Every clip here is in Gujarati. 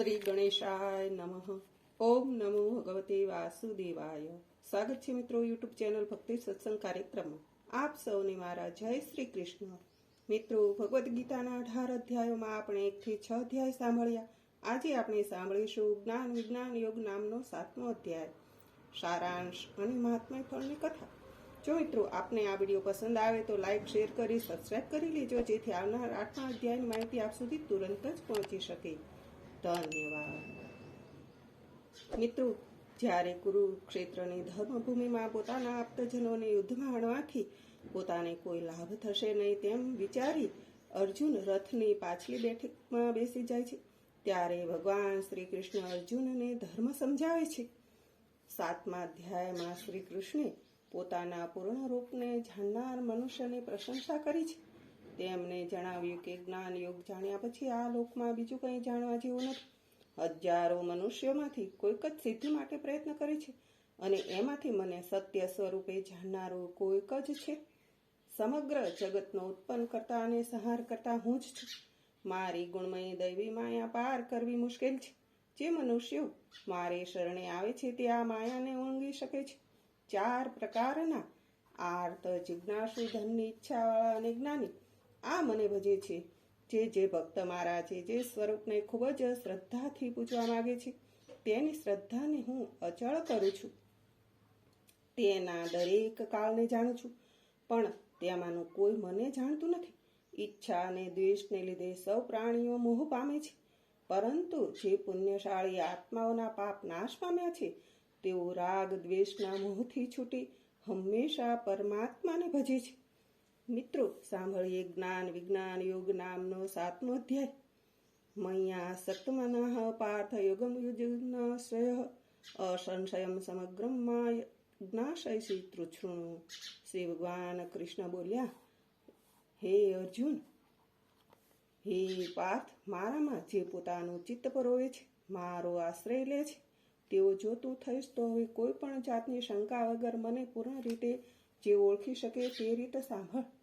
શ્રી ગણેશાય નમઃ. ઓમ નમો ભગવતે વાસુદેવાય. સ્વાગત છે મિત્રો યુટ્યુબ ચેનલ ભક્તિ સત્સંગ કાર્યક્રમમાં. આપ સૌને મારા જય શ્રી કૃષ્ણ. મિત્રો, ભગવદ્ ગીતાના અઢાર અધ્યાયોમાં આપણે એકથી છ અધ્યાય સાંભળ્યા. આજે આપણે સાંભળીશું જ્ઞાન વિજ્ઞાન યોગ નામનો સાતમો અધ્યાય. સારાંશ અને મહાત્મા ફળની કથા. જો મિત્રો, આપને આ વીડિયો પસંદ આવે તો લાઈક, શેર કરી, સબસ્ક્રાઇબ કરી લેજો, જેથી આવનાર આઠમા અધ્યાયની માહિતી આપ સુધી તુરંત જ પહોંચી શકે. ધન્યવાદ મિત્રો, જ્યારે કુરુક્ષેત્રની ધર્મભૂમિમાં પોતાના આપ્તજનોને યુદ્ધમાં હણવાથી પોતાને કોઈ લાભ થશે નહીં તેમ વિચારી અર્જુન રથની પાછલી બેઠકમાં બેસી જાય છે. ત્યારે ભગવાન શ્રી કૃષ્ણ અર્જુનને ધર્મ સમજાવે છે. સાતમા અધ્યાયમાં શ્રી કૃષ્ણે પોતાના પૂર્ણ રૂપને જાણનાર મનુષ્યની પ્રશંસા કરી છે. તેમને જણાવ્યું કે જ્ઞાન યોગ જાણ્યા પછી આ લોકમાં બીજું કંઈ જાણવા જેવું નથી. હજારો મનુષ્યોમાંથી કોઈક જ સિદ્ધિ માટે પ્રયત્ન કરે છે અને એમાંથી મને સત્ય સ્વરૂપે જાણનારો કોઈક જ છે. સમગ્ર જગતનો ઉત્પન્ન કરતા અને સંહાર કરતા હું જ છું. મારી ગુણમય દૈવી માયા પાર કરવી મુશ્કેલ છે. જે મનુષ્યો મારે શરણે આવે છે તે આ માયાને ઊંઘી શકે છે. ચાર પ્રકારના આર્ત, જિજ્ઞાસુ, ધનની ઈચ્છાવાળા અને જ્ઞાની આ મને ભજે છે. જે જે ભક્ત મારા છે, જે સ્વરૂપને ખૂબ જ શ્રદ્ધાથી પૂજવા માંગે છે, તેની શ્રદ્ધાને હું અચળ કરું છું. તેના દરેક કાળને જાણું છું, પણ તેમાંનું કોઈ મને જાણતું નથી. ઈચ્છા અને દ્વેષને લીધે સૌ પ્રાણીઓ મોહ પામે છે. પરંતુ જે પુણ્યશાળી આત્માઓના પાપ નાશ પામ્યા છે, તેઓ રાગ દ્વેષના મોહથી છૂટી હંમેશા પરમાત્માને ભજે છે. મિત્રો સાંભળીએ જ્ઞાન વિજ્ઞાન યોગ નામનો સાતમો અધ્યાય મૈયા સત્મન પાર્થ યોગમ યુજ્ઞ શ્રેય અસંશયમ સમગ્રમ જ્ઞાશય જ્ઞાશયસી તૃછૃણુ શ્રી ભગવાન કૃષ્ણ બોલ્યા હે અર્જુન હે પાર્થ મારામાં જે પોતાનું ચિત્ત પરોવે છે, મારો આશ્રય લે છે. તેઓ જો તું થઈશ તો હવે કોઈ પણ જાતની શંકા વગર મને પૂર્ણ રીતે જે ઓળખી શકે તે રીતે સાંભળ.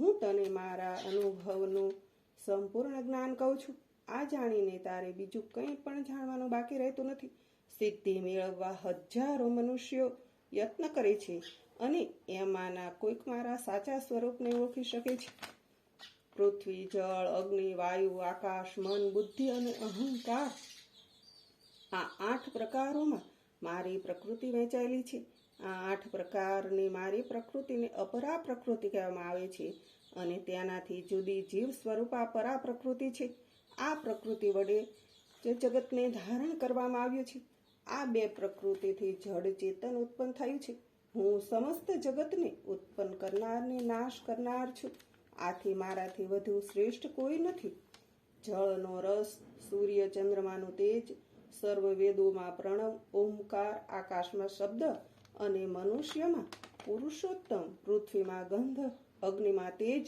હું તને મારા અનુભવનું સંપૂર્ણ જ્ઞાન કહું છું. આ જાણીને તારે બીજું કંઈ પણ જાણવાનું બાકી રહેતું નથી. સિદ્ધિ મેળવવા હજારો મનુષ્યો યત્ન કરે છે અને એમાંના કોઈક મારા સાચા સ્વરૂપને ઓળખી શકે છે. પૃથ્વી, જળ, અગ્નિ, વાયુ, આકાશ, મન, બુદ્ધિ અને અહંકાર આ આઠ પ્રકારોમાં મારી પ્રકૃતિ વહેંચાયેલી છે. આ આઠ પ્રકારની મારી પ્રકૃતિને અપરા પ્રકૃતિ કહેવામાં આવે છે અને તેનાથી જુદી જીવ સ્વરૂપ પરા પ્રકૃતિ છે. આ પ્રકૃતિ વડે જે જગતને ધારણ કરવામાં આવ્યું છે. આ બે પ્રકૃતિથી જડ ચેતન ઉત્પન્ન થયું છે. હું સમસ્ત જગતને ઉત્પન્ન કરનારને નાશ કરનાર છું. આથી મારાથી વધુ શ્રેષ્ઠ કોઈ નથી. જળનો રસ સૂર્ય ચંદ્રમાનું તેજ સર્વ વેદોમાં પ્રણવ, ઓમકાર, આકાશમાં શબ્દ અને મનુષ્યમાં પુરુષોત્તમ પૃથ્વીમાં ગંધ, અગ્નિમાં તેજ,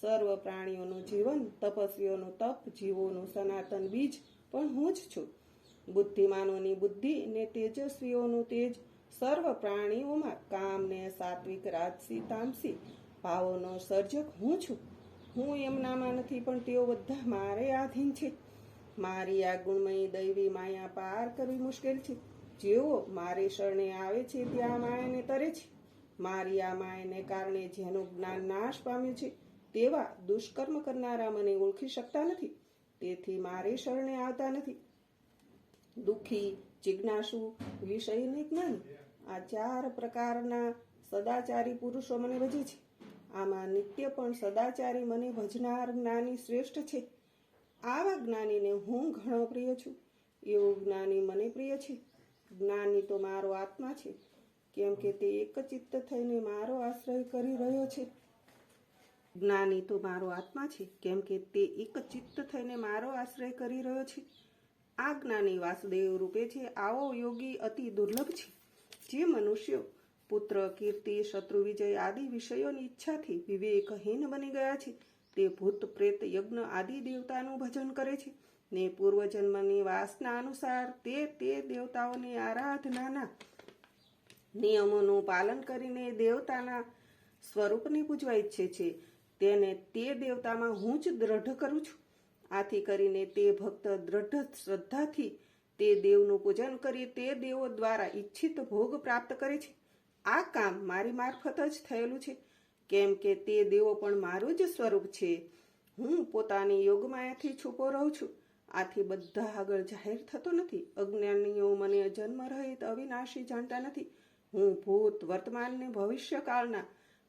સર્વ પ્રાણીઓનું જીવન, તપસ્વીઓનું તપ, જીવોનું સનાતન બીજ, પણ હું જ છું. બુદ્ધિમાનોની બુદ્ધિ ને તેજસ્વીઓનું તેજ, સર્વ પ્રાણીઓમાં કામ ને સાત્વિક રાજસી તામસી, ભાવોનો સર્જક હું છું. હું એમનામાં નથી, પણ તેઓ બધા મારે આધીન છે. મારી આ ગુણમયી દૈવી માયા પાર કરવી મુશ્કેલ છે. જેઓ મારી શરણે આવે છે, ત્યાં માયાને તરે છે. મારી આ માયાને કારણે જેનું જ્ઞાન નાશ પામ્યું છે, તેવા દુષ્કર્મ કરનારા મને ઓળખી શકતા નથી. તેથી મારી શરણે આવતા નથી. દુઃખી, જિજ્ઞાસુ, વિષયને જ્ઞાન, આ ચાર પ્રકારના સદાચારી પુરુષો મને ભજે છે. આમાં નિત્ય પણ સદાચારી મને ભજનાર જ્ઞાની શ્રેષ્ઠ છે. આવા જ્ઞાનીને હું ઘણો પ્રિય છું. એવું જ્ઞાની મને પ્રિય છે. જ્ઞાની તો મારો આત્મા છે. કેમ કે તે એક ચિત્ત થઈને મારો આશ્રય કરી રહ્યો છે. જ્ઞાની તો મારો આત્મા છે. કેમ કે તે એક ચિત્ત થઈને મારો આશ્રય કરી રહ્યો છે. આ જ્ઞાની વાસુદેવ રૂપે છે. આવો યોગી અતિ દુર્લભ છે. જે મનુષ્યો પુત્ર, કીર્તિ, શત્રુ, વિજય આદિ વિષયોની ઈચ્છાથી વિવેકહીન બની ગયા છે. તે ભૂત, પ્રેત, યજ્ઞ આદિ દેવતાનું ભજન કરે છે. ને પૂર્વજન્મની વાસના અનુસાર તે તે દેવતાઓની આરાધનાના નિયમોનું પાલન કરીને દેવતાના સ્વરૂપને પૂજવા ઈચ્છે છે. તેને તે દેવતામાં હું જ દ્રઢ કરું છું. આથી કરીને તે ભક્ત દ્રઢ શ્રદ્ધાથી તે દેવનું પૂજન કરી તે દેવો દ્વારા ઈચ્છિત ભોગ પ્રાપ્ત કરે છે. આ કામ મારી મારફત જ થયેલું છે. કેમ કે તે દેવો પણ મારું જ સ્વરૂપ છે. હું પોતાની યોગમાયાથી છૂપો રહું છું. આથી બધા આગળ જાહેર થતો નથી. અજ્ઞાનીઓ મને જન્મ રહિત અવિનાશી જાણતા નથી. હું ભૂત, વર્તમાન ને ભવિષ્યકાળના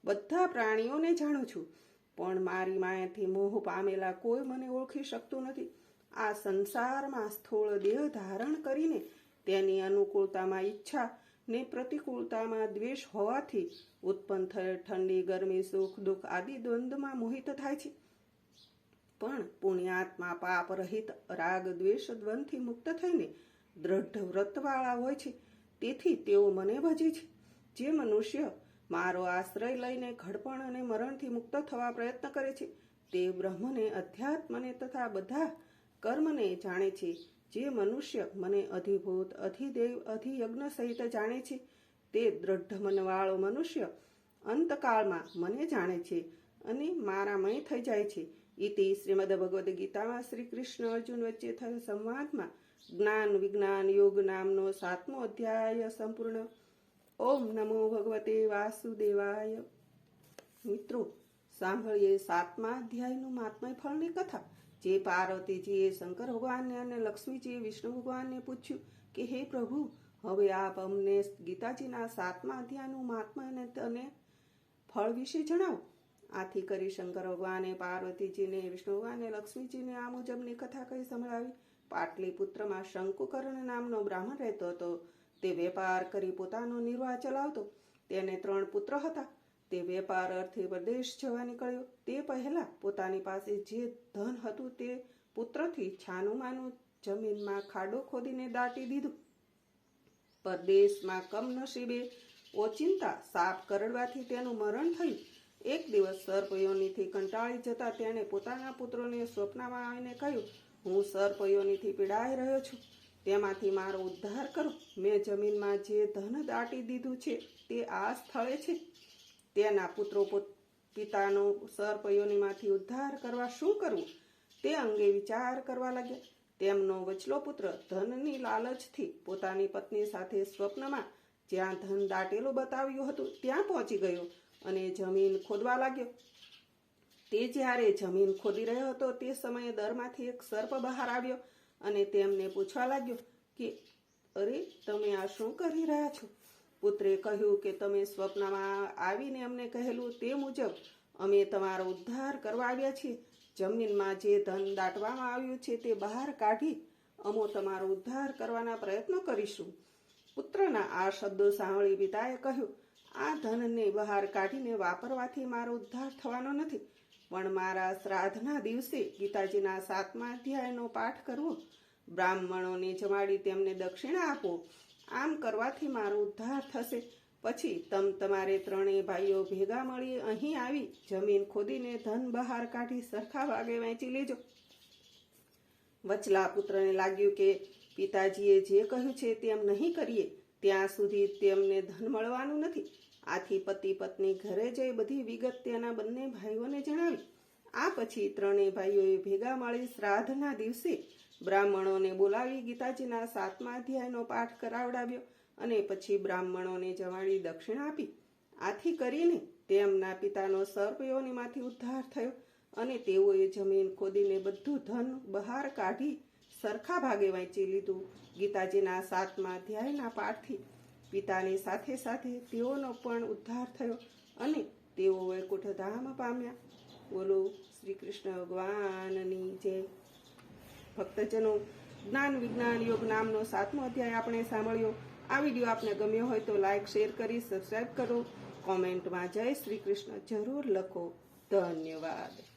બધા પ્રાણીઓને જાણું છું. પણ મારી માયાથી મોહ પામેલા કોઈ મને ઓળખી શકતું નથી. આ સંસારમાં સ્થૂળ દેહ ધારણ કરીને તેની અનુકૂળતામાં ઈચ્છા ને પ્રતિકૂળતામાં દ્વેષ હોવાથી ઉત્પન્ન થયેલ ઠંડી, ગરમી, સુખ, દુઃખ આદિ દ્વંદમાં મોહિત થાય છે. પણ પુણ્યાત્મા પાપ રહિત રાગ, દ્વેષ દ્વંદથી મુક્ત થઈને દ્રઢ વ્રતવાળા હોય છે. તેથી તેઓ મને ભજે છે. જે મનુષ્ય મારો આશ્રય લઈને ઘડપણ અને મરણથી મુક્ત થવા પ્રયત્ન કરે છે, તે બ્રહ્મને, અધ્યાત્મને તથા બધા કર્મને જાણે છે. જે મનુષ્ય મને અધિભૂત, અધિદેવ, અધિયજ્ઞ સહિત જાણે છે, તે દ્રઢ મનવાળો મનુષ્ય અંતકાળમાં મને જાણે છે અને મારામય થઈ જાય છે. ઇતિ શ્રીમદ ભગવદ્ ગીતામાં શ્રી કૃષ્ણ અર્જુન વચ્ચે થયેલ સંવાદમાં જ્ઞાન વિજ્ઞાન યોગ નામનો સાતમો અધ્યાય સંપૂર્ણ. ઓમ નમો ભગવતે વાસુદેવાય. મિત્રો, સાંભળીએ સાતમા અધ્યાયનું મહાત્મય ફળની કથા. જે પાર્વતીજીએ શંકર ભગવાનને અને લક્ષ્મીજીએ વિષ્ણુ ભગવાનને પૂછ્યું કે, હે પ્રભુ, હવે આપ અમને ગીતાજીના સાતમા અધ્યાયનું મહાત્મા અને ફળ વિશે જણાવો. આથી કરી શંકર ભગવાને, પાર્વતીજીને, વિષ્ણુ ભગવાને લક્ષ્મીજીને આ મુજબની કથા કહી સંભળાવી. પાટલીપુત્રમાં શંકુકર્ણ નામનો બ્રાહ્મણ રહેતો હતો. તે વેપાર કરી પોતાનો નિર્વાહ ચલાવતો. તેને ત્રણ પુત્ર હતા. તે વેપાર અર્થે પ્રદેશ જવા નીકળ્યો. તે પહેલા પોતાની પાસે જે ધન હતું તે પુત્રથી છાનું માનું જમીનમાં ખાડો ખોદીને દાટી દીધું. પરદેશમાં કમનસીબે ઓચિંતા સાપ કરડવાથી તેનું મરણ થયું. એક દિવસ સર્પયોનીથી કંટાળી જતા તેણે પોતાના પુત્રોને સ્વપ્નમાં આવીને કહ્યું, હું સર્પયોનીથી પીડાઈ રહ્યો છું. તેમાંથી મારો ઉદ્ધાર કરો. મેં જમીનમાં જે ધન દાટી દીધું છે તે આ સ્થળે છે. તેના પુત્રો પિતાનો સર્પયોનીમાંથી ઉદ્ધાર કરવા શું કરવું? તે અંગે વિચાર કરવા લાગ્યા. તેમનો વચલો પુત્ર ધનની લાલચથી પોતાની પત્ની સાથે સ્વપ્નમાં જ્યાં ધન દાટેલું બતાવ્યું હતું, ત્યાં પહોંચી ગયો અને જમીન ખોદવા લાગ્યો. તે જ્યારે જમીન ખોદી રહ્યો હતો, તે સમયે દરમાંથી એક સર્પ બહાર આવ્યો અને તેમને પૂછવા લાગ્યો કે, અરે, તમે આ શું કરી રહ્યા છો? પુત્રે કહ્યું કે તમે સ્વપ્નમાં આવીને અમને કહેલું તે મુજબ અમે તમારો ઉદ્ધાર કરવા આવ્યા છીએ. જમીનમાં જે ધન દાટવામાં આવ્યું છે તે બહાર કાઢી અમો તમારો ઉદ્ધાર કરવાના પ્રયત્નો કરીશું. પુત્રના આ શબ્દો સાંભળી પિતાએ કહ્યું, આ ધનને બહાર કાઢીને વાપરવાથી મારો ઉદ્ધાર થવાનો નથી, પણ મારા શ્રાદ્ધના દિવસે ગીતાજીના સાતમા અધ્યાયનો પાઠ કરવો. બ્રાહ્મણોને જમાડી તેમને દક્ષિણા આપો. આમ કરવાથી મારો ઉદ્ધાર થશે. પછી તમ તમારે ત્રણેય ભાઈઓ ભેગા મળી અહીં આવી જમીન ખોદીને ધન બહાર કાઢી સરખા ભાગે વહેંચી લેજો. વચલા પુત્રને લાગ્યું કે પિતાજીએ જે કહ્યું છે તેમ નહીં કરીએ, ત્યાં સુધી તેમને ધન મળવાનું નથી. આથી પતિ પત્ની ઘરે જઈ બધી વિગત તેના બંને ભાઈઓને જણાવી. આ પછી ત્રણેય ભાઈઓએ ભેગા મળી શ્રાદ્ધના દિવસે બ્રાહ્મણોને બોલાવી ગીતાજીના સાતમા અધ્યાયનો પાઠ કરાવડાવ્યો અને પછી બ્રાહ્મણોને જવાળી દક્ષિણ આપી. આથી કરીને તેમના પિતાનો સર્પયોનીમાંથી ઉદ્ધાર થયો અને તેઓએ જમીન ખોદીને બધું ધન બહાર કાઢી સરખા ભાગે વાંચી લીધું ગીતાજીના સાતમા અધ્યાયના પાઠથી. પિતાની સાથે સાથે તેઓનો પણ ઉદ્ધાર થયો અને તેઓ વૈકુંઠધામ પામ્યા. બોલો શ્રી કૃષ્ણ ભગવાનની જય. ભક્તજનો જ્ઞાન વિજ્ઞાન યોગ નામનો સાતમો અધ્યાય આપણે સાંભળ્યો. આ વીડિયો આપને ગમ્યો હોય તો લાઈક, શેર કરી સબસ્ક્રાઈબ કરો. કોમેન્ટમાં જય શ્રી કૃષ્ણ. જરૂર લખો. ધન્યવાદ.